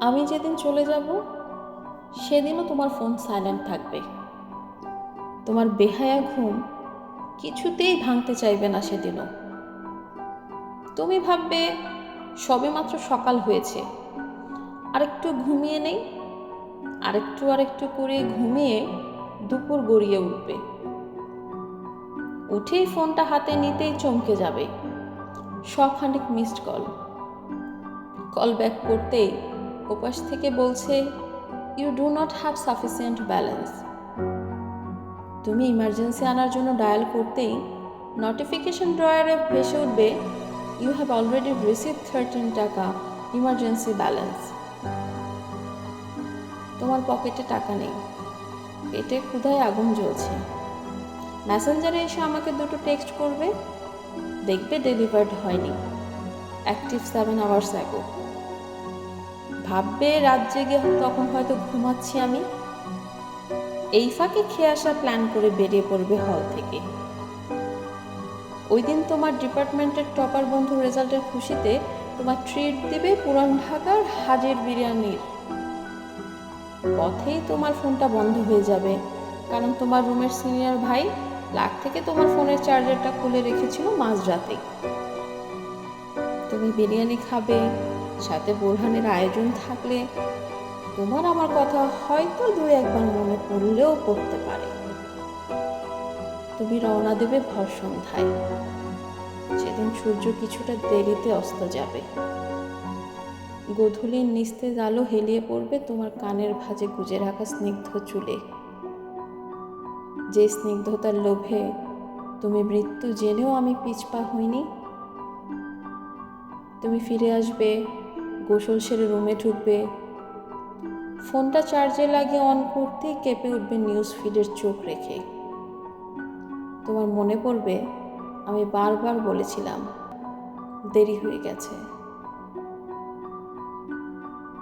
আমি যেদিন চলে যাব, সেদিনও তোমার ফোন সাইলেন্ট থাকবে। তোমার বেহায়া ঘুম কিছুতেই ভাঙতে চাইবে না সেদিনও। তুমি ভাববে সবেমাত্র সকাল হয়েছে। আরেকটু ঘুমিয়ে নেই, আরেকটু আরেকটু করে ঘুমিয়ে দুপুর গড়িয়ে উঠবে। উঠেই ফোনটা হাতে নিতেই চমকে যাবে। শখানেক মিসড কল কল ব্যাক করতেই ওপাশ থেকে বলছে you do not have sufficient balance তুমি ইমার্জেন্সি আনার জন্য ডায়াল করতেই নোটিফিকেশন ড্রয়ারে ভেসে উঠবে you have already receive thirteen টাকা ইমার্জেন্সি ব্যালেন্স তোমার পকেটে টাকা নেই। পেটে ক্ষুধায় আগুন জ্বলছে। মেসেঞ্জারে এসে আমাকে দুটো টেক্সট করবে, দেখবে ডেলিভার্ড হয়নি। অ্যাক্টিভ সেভেন আওয়ার্স অ্যাগো ভাববে রাত জেগে তখন হয়তো ঘুমাচ্ছি আমি। এই ফাঁকে খেয়ে আসা প্ল্যান করে বেরিয়ে পড়বে হল থেকে। ওই দিন তোমার ডিপার্টমেন্টের টপার বন্ধুর রেজাল্টের খুশিতে তোমার ট্রিট দেবে পুরান ঢাকার হাজির বিরিয়ানির। পথেই তোমার ফোনটা বন্ধ হয়ে যাবে। কারণ তোমার রুমের সিনিয়র ভাই লাখ থেকে তোমার ফোনের চার্জারটা খুলে রেখেছিল মাঝরাতে। তুমি বিরিয়ানি খাবে সাথে বোরহানের আয়োজন থাকলে তোমার আমার কথা হয়তো দু একবার মনে পড়লেও পড়তে পারে। তুমি রওনা দেবে ভর সন্ধ্যায়। সেদিন সূর্য কিছুটা দেরিতে অস্ত যাবে। গধূলির নিস্তেজ আলো হেলিয়ে পড়বে তোমার কানের ভাঁজে গুজে রাখা স্নিগ্ধ চুলে। যে স্নিগ্ধতার লোভে তুমি মৃত্যু জেনেও আমি পিছপা হইনি, তুমি ফিরে আসবে গোসল সেরে রুমে ঢুকবে। ফোনটা চার্জে লাগিয়ে অন করতেই কেঁপে উঠবে নিউজ ফিডের চোখ রেখে। তোমার মনে পড়বে, আমি বারবার বলেছিলাম, দেরি হয়ে গেছে।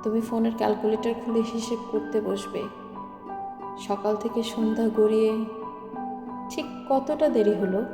তুমি ফোনের ক্যালকুলেটর খুলে হিসেব করতে বসবে। সকাল থেকে সন্ধ্যা গড়িয়ে ঠিক কতটা দেরি হলো?